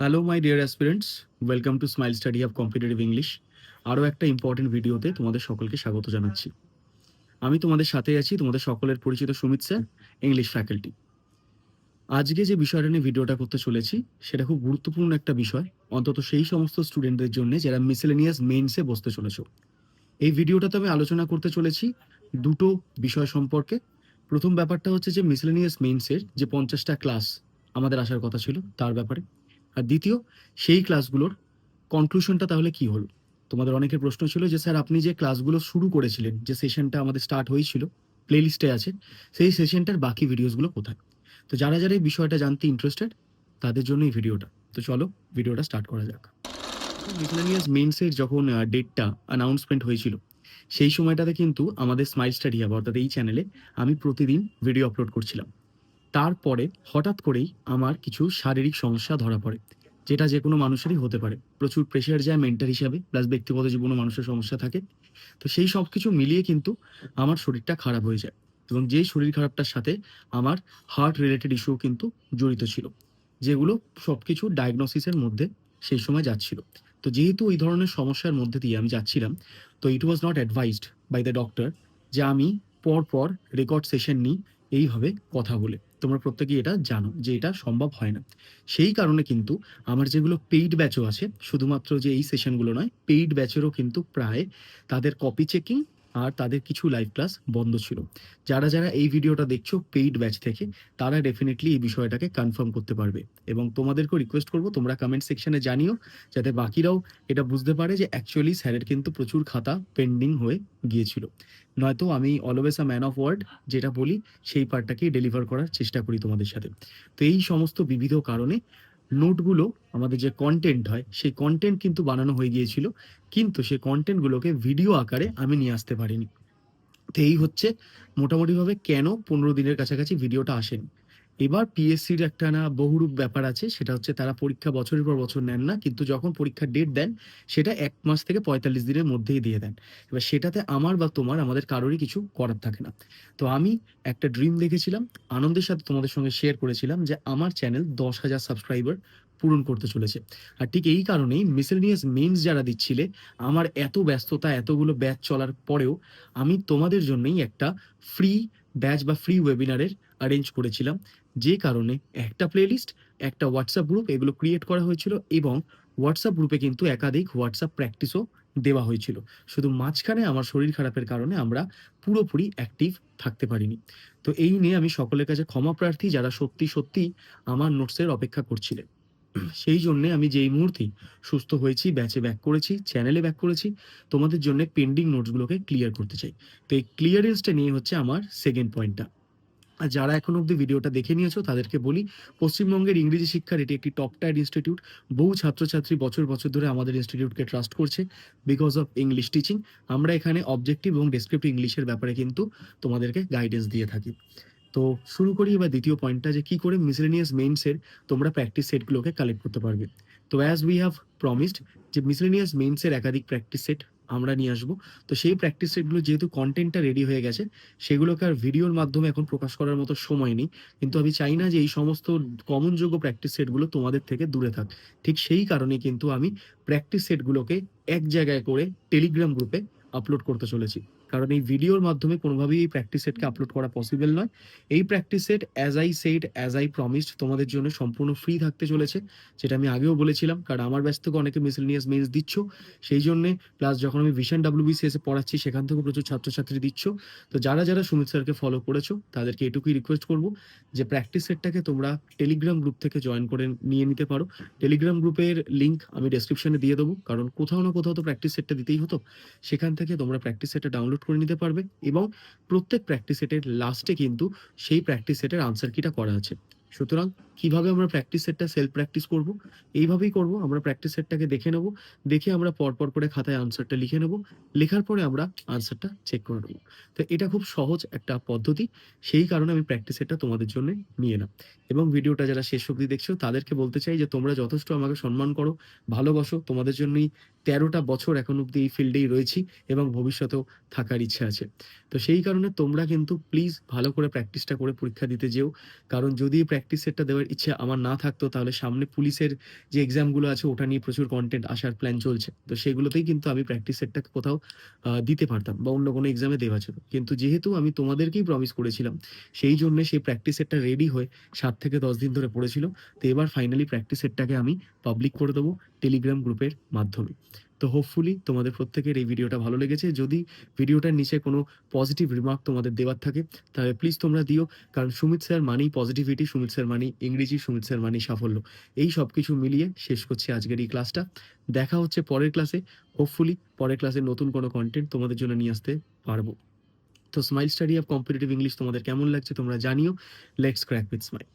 Hello my dear aspirants welcome to smile study of competitive English আরও একটা important ভিডিওতে তোমাদের সকলকে স্বাগত জানাচ্ছি। আমি তোমাদের সাথে আছি তোমাদের সকলের পরিচিত সুমিত স্যার ইংলিশ ফ্যাকাল্টি আজকে যে বিষয়টা নিয়ে ভিডিওটা করতে চলেছি, সেটা খুব গুরুত্বপূর্ণ একটা বিষয়। অন্তত সেই সমস্ত স্টুডেন্টদের জন্য যারা মিসেলেনিয়াস মেইনসে বসতে চলেছ। এই ভিডিওটাতে আমি আলোচনা করতে চলেছি দুটো বিষয় সম্পর্কে। প্রথম ব্যাপারটা হচ্ছে যে মিসেলেনিয়াস মেইনসের যে পঞ্চাশটা ক্লাস আমাদের আসার কথা ছিল, তার ব্যাপারে। আর দ্বিতীয়, সেই ক্লাসগুলোর কনক্লুশনটা তাহলে কি হলো? তোমাদের অনেকের প্রশ্ন ছিল যে, স্যার, আপনি যে ক্লাসগুলো শুরু করেছিলেন, যে সেশনটা আমাদের স্টার্ট হয়েছিল প্লেলিস্টে আছে, সেই সেশনটার বাকি ভিডিওসগুলো কোথায়? তো যারা যারা এই বিষয়টা জানতে ইন্টারেস্টেড তাদের জন্য এই ভিডিওটা তো চলো ভিডিওটা স্টার্ট করা যাক। মিসলেনিয়াস মেন্সের যখন ডেটটা অ্যানাউন্সমেন্ট হয়েছিল, সেই সময়টাতে কিন্তু আমাদের স্মাইল স্টাডি হাব অর্থাৎ এই চ্যানেলে আমি প্রতিদিন ভিডিও আপলোড করছিলাম। তারপরে হঠাৎ করেই আমার কিছু শারীরিক সমস্যা ধরা পড়ে, যেটা যে কোনো মানুষেরই হতে পারে। প্রচুর প্রেশার যায় মেন্টাল হিসাবে প্লাস ব্যক্তিগত জীবনে মানুষের সমস্যা থাকে। তো সেই সব কিছু মিলিয়ে কিন্তু আমার শরীরটা খারাপ হয়ে যায় এবং যেই শরীর খারাপটার সাথে আমার হার্ট রিলেটেড ইস্যু কিন্তু জড়িত ছিল, যেগুলো সব কিছু ডায়াগনোসিসের মধ্যে সেই সময় যাচ্ছিল। তো যেহেতু ওই ধরনের সমস্যার মধ্যে দিয়ে আমি যাচ্ছিলাম, তো it was not advised by the doctor যে আমি পর পর রেকর্ড সেশন নিই এইভাবে কথা বলে। তোমরা প্রত্যেকেই এটা জানো যে এটা সম্ভব হয় না। সেই কারণে কিন্তু আমার যেগুলো পেইড ব্যাচও আছে, শুধুমাত্র যে এই সেশনগুলো নয় পেইড ব্যাচেরও কিন্তু প্রায় তাদের কপি চেকিং আর তাদের কিছু লাইভ ক্লাস বন্ধ ছিল। যারা যারা এই ভিডিওটা দেখছ পেইড ব্যাচ থেকে, তারা ডেফিনেটলি এই বিষয়টাকে কনফার্ম করতে পারবে। এবং তোমাদেরকেও রিকোয়েস্ট করব, তোমরা কমেন্ট সেকশনে জানিও, যাতে বাকিরাও এটা বুঝতে পারে যে অ্যাকচুয়ালি স্যারের কিন্তু প্রচুর খাতা পেন্ডিং হয়ে গিয়েছিল। নয়তো আমি always a man of word যেটা বলি, সেই পার্টটাকেই ডেলিভার করার চেষ্টা করি তোমাদের সাথে। তো এই সমস্ত বিবিধ কারণে নোটগুলো আমাদের যে কন্টেন্ট হয়, সেই কন্টেন্ট কিন্তু বানানো হয়ে গিয়েছিল, কিন্তু সেই কন্টেন্টগুলোকে ভিডিও আকারে আমি নিয়ে আসতে পারিনি। তো এই হচ্ছে মোটামুটিভাবে কেন পনেরো দিনের কাছাকাছি ভিডিওটা আসেনি। এবার পিএসসির একটা না বহুরূপ ব্যাপার আছে, সেটা হচ্ছে তারা পরীক্ষা বছরের পর বছর নেন না, কিন্তু যখন পরীক্ষার ডেট দেন, সেটা এক মাস থেকে পঁয়তাল্লিশ দিনের মধ্যেই দিয়ে দেন। এবার সেটাতে আমার বা তোমার, আমাদের কারোরই কিছু করার থাকে না। তো আমি একটা ড্রিম দেখেছিলাম, আনন্দের সাথে তোমাদের সঙ্গে শেয়ার করেছিলাম যে আমার চ্যানেল দশ হাজার সাবস্ক্রাইবার পূরণ করতে চলেছে। আর ঠিক এই কারণেই মিসেলিনিয়াস মেন্স যারা দিচ্ছিলে, আমার এত ব্যস্ততা, এতগুলো ব্যাচ চলার পরেও আমি তোমাদের জন্যই একটা ফ্রি ব্যাচ বা ফ্রি ওয়েবিনারের অ্যারেঞ্জ করেছিলাম। যে কারণে একটা প্লেলিস্ট একটা হোয়াটসঅ্যাপ গ্রুপ এগুলো ক্রিয়েট করা হয়েছিল এবং হোয়াটসঅ্যাপ গ্রুপে কিন্তু একাধিক হোয়াটসঅ্যাপ প্র্যাকটিসও দেওয়া হয়েছিল। শুধু মাঝখানে আমার শরীর খারাপের কারণে আমরা পুরোপুরি অ্যাক্টিভ থাকতে পারিনি। তো এই নিয়ে আমি সকলের কাছে ক্ষমা প্রার্থী যারা সত্যি সত্যি আমার নোটসের অপেক্ষা করছিলেন। সেই জন্যে আমি যেই মুহূর্তে সুস্থ হয়েছি ব্যাচে ব্যাক করেছি চ্যানেলে ব্যাক করেছি, তোমাদের জন্য পেন্ডিং নোটসগুলোকে ক্লিয়ার করতে চাই। তো এই ক্লিয়ারেন্সটা নিয়ে হচ্ছে আমার সেকেন্ড পয়েন্টটা আর যারা এখন অবধি ভিডিওটা দেখে নিয়েছো, তাদেরকে বলি, পশ্চিমবঙ্গের ইংরেজি শিক্ষার এটি একটি টপ টায়ার ইনস্টিটিউট বহু ছাত্রছাত্রী বছর বছর ধরে আমাদের ইনস্টিটিউটকে ট্রাস্ট করছে বিকজ অফ ইংলিশ টিচিং আমরা এখানে অবজেক্টিভ এবং ডেসক্রিপটিভ ইংলিশের ব্যাপারে কিন্তু তোমাদেরকে গাইডেন্স দিয়ে থাকি। তো শুরু করি এবার দ্বিতীয় পয়েন্টটা যে কি করে মিসলেনিয়াস মেইনসের তোমরা প্র্যাকটিস সেটগুলোকে কালেক্ট করতে পারবে। তো অ্যাজ উই হ্যাভ প্রমিসড যে মিসলেনিয়াস মেইনসের একাধিক প্র্যাকটিস সেট আমরা নিয়ে আসব। তো সেই প্র্যাকটিস সেটগুলো যেহেতু কন্টেন্টটা রেডি হয়ে গেছে, সেগুলোকে আর ভিডিওর মাধ্যমে এখন প্রকাশ করার মতো সময় নেই। কিন্তু আমি চাই না যে এই সমস্ত কমনযোগ্য প্র্যাকটিস সেটগুলো তোমাদের থেকে দূরে থাক। ঠিক সেই কারণে কিন্তু আমি প্র্যাকটিস সেটগুলোকে এক জায়গায় করে টেলিগ্রাম গ্রুপে আপলোড করতে চলেছি। কারণ এই ভিডিওর মাধ্যমে কোনোভাবেই এই প্র্যাকটিস সেটকে আপলোড করা পসিবল নয়। এই practice set as I set as I promised তোমাদের জন্য সম্পূর্ণ ফ্রি থাকতে চলেছে, যেটা আমি আগেও বলেছিলাম, কারণ আমার ব্যাচ থেকে অনেকে মিসেলিনিয়াস মেন্স দিচ্ছ, সেই জন্যে প্লাস যখন আমি ভিশন ডাব্লিউবিসিএসে পড়াচ্ছি, সেখান থেকেও প্রচুর ছাত্রছাত্রী দিচ্ছ। তো যারা যারা সুমিত স্যারকে ফলো করেছ, তাদেরকে এটুকুই রিকোয়েস্ট করব যে প্র্যাকটিস সেটটাকে তোমরা টেলিগ্রাম গ্রুপ থেকে জয়েন করে নিয়ে নিতে পারো। টেলিগ্রাম গ্রুপের লিঙ্ক আমি ডেসক্রিপশনে দিয়ে দেবো, কারণ কোথাও না কোথাও তো প্র্যাকটিস সেটটা দিতেই হতো। সেখান থেকে তোমরা প্র্যাকটিস সেটটা ডাউনলোড করে নিতে পারবে এবং প্রত্যেক প্র্যাকটিস সেটের লাস্টে কিন্তু সেই প্র্যাকটিস সেটের আনসার কিটা করা আছে। সুতরাং কীভাবে আমরা প্র্যাকটিস সেটটা সেলফ প্র্যাকটিস করব? এইভাবেই করব, আমরা প্র্যাকটিস সেটটাকে দেখে নেব, দেখে আমরা পরপর করে খাতায় আনসারটা লিখে নেব, লেখার পরে আমরা আনসারটা চেক করে নেব। তো এটা খুব সহজ একটা পদ্ধতি, সেই কারণে আমি প্র্যাকটিস সেটটা তোমাদের জন্য নিয়ে এলাম। এবং ভিডিওটা যারা শেষ অবধি দেখছ, তাদেরকে বলতে চাই যে তোমরা যথেষ্ট আমাকে সম্মান করো, ভালোবাসো, তোমাদের জন্যই তেরোটা বছর এখন অব্দি এই ফিল্ডেই রয়েছি এবং ভবিষ্যতেও থাকার ইচ্ছা আছে। তো সেই কারণে তোমরা কিন্তু প্লিজ ভালো করে প্র্যাকটিসটা করে পরীক্ষা দিতে যেও, কারণ যদি প্র্যাকটিস সেটটা দেওয়ার ইচ্ছে আমার না থাকতো, তাহলে সামনে পুলিশের যে এক্সামগুলো আছে, ওটা নিয়ে প্রচুর কন্টেন্ট আসার প্ল্যান চলছে। তো সেগুলোতেই কিন্তু আমি প্র্যাকটিস সেটটাকে কোথাও দিতে পারতাম বা অন্য কোনো এক্সামে দেওয়া ছিল। কিন্তু যেহেতু আমি তোমাদেরকেই প্রমিস করেছিলাম, সেই জন্য সেই প্র্যাকটিস সেটটা রেডি হয়ে সাত থেকে দশ দিন ধরে পড়েছিল। তো এবার ফাইনালি প্র্যাকটিস সেটটাকে আমি পাবলিক করে দেবো টেলিগ্রাম গ্রুপের মাধ্যমে। তো হোপফুলি তোমাদের প্রত্যেকের এই ভিডিওটা ভালো লেগেছে। যদি ভিডিওটার নিচে কোনো পজিটিভ রিমার্ক তোমাদের দেওয়ার থাকে, তাহলে প্লিজ তোমরা দিও। কারণ সুমিত স্যার মানেই পজিটিভিটি সুমিত স্যার মানেই ইংরেজি, সুমিত স্যার মানেই সাফল্য। এই সব কিছু মিলিয়ে শেষ করছি আজকের এই ক্লাসটা দেখা হচ্ছে পরের ক্লাসে হোপফুলি পরের ক্লাসে নতুন কোনো কন্টেন্ট তোমাদের জন্য নিয়ে আসতে পারব। তো smile study of competitive English তোমাদের কেমন লাগছে তোমরা জানিও। Let's crack with smile